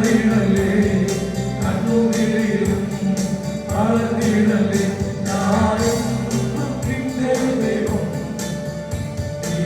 പാളത്തിടലേ കണ്ണൂരിലും പാളത്തിടലേ നാളും ദൈവം. നീ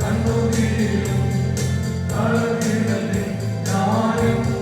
கண்ணோக்கிலும் காலத்திலே நானும்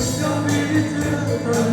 分享彼此